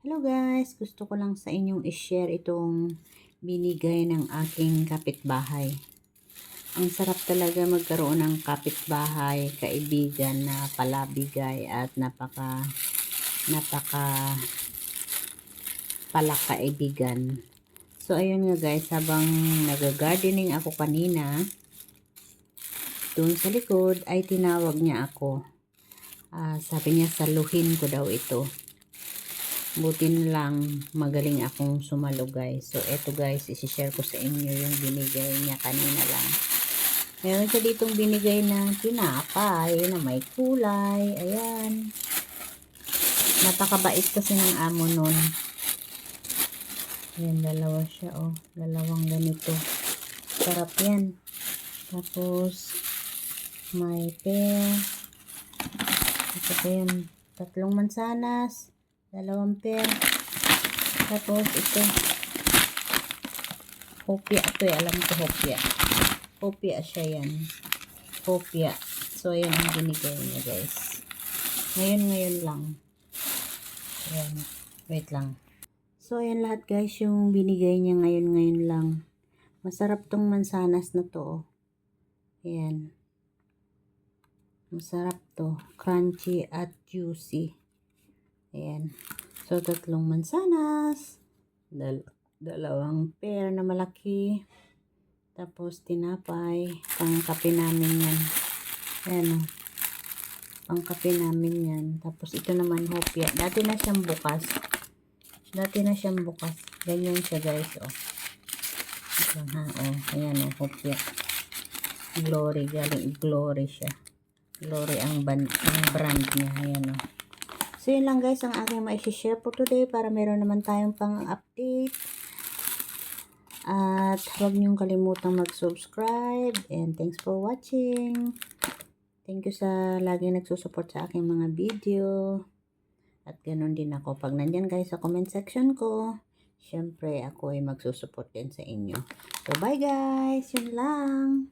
Hello guys, gusto ko lang sa inyong i-share itong binigay ng aking kapitbahay. Ang sarap talaga magkaroon ng kapitbahay, kaibigan na palabigay at napaka napaka palakaibigan. So ayun nga guys, habang nag-gardening ako kanina, doon sa likod ay tinawag niya ako. Ah, sabi niya saluhin ko daw ito. Buti na lang magaling akong sumalo guys. So eto guys, isi-share ko sa inyo yung binigay niya kanina lang. Meron siya ditong binigay na tinapay na may kulay. Ayan. Napakabait kasi ng amo nun. Ayan, dalawa siya oh. Dalawang ganito. Sarap yan. Tapos, may pear. Ito pa. Tatlong mansanas. Dalawang pear. Tapos, ito. Hopia. Ito eh. Alam ko hopia. Hopia siya yan. Hopia. So, ayan ang binigay niya guys. Ngayon, ngayon lang. Ayan. Wait lang. So, ayan lahat guys yung binigay niya ngayon, ngayon lang. Masarap tong mansanas na to. oh. Ayan. Masarap to. Crunchy at juicy. Ayan. So, tatlong mansanas. Dal dalawang pear na malaki. Tapos, tinapay. Pangkape namin yan. Ayan o. Pangkape namin yan. Tapos, ito naman hopya. Dati na siyang bukas. Dati na siyang bukas. Ganyan siya guys o. Ito ha o. Ayan o. Hopya. Glory. Galing glory siya. Glory ang, ang brand niya. Ayan o. So, yun lang guys ang aking ma-share for today para meron naman tayong pang-update. At huwag niyong kalimutang mag-subscribe. And thanks for watching. Thank you sa lagi nagsusupport sa aking mga video. At ganun din ako. Pag nandyan guys sa comment section ko, syempre ako ay magsusupport din sa inyo. So bye guys! Yun lang!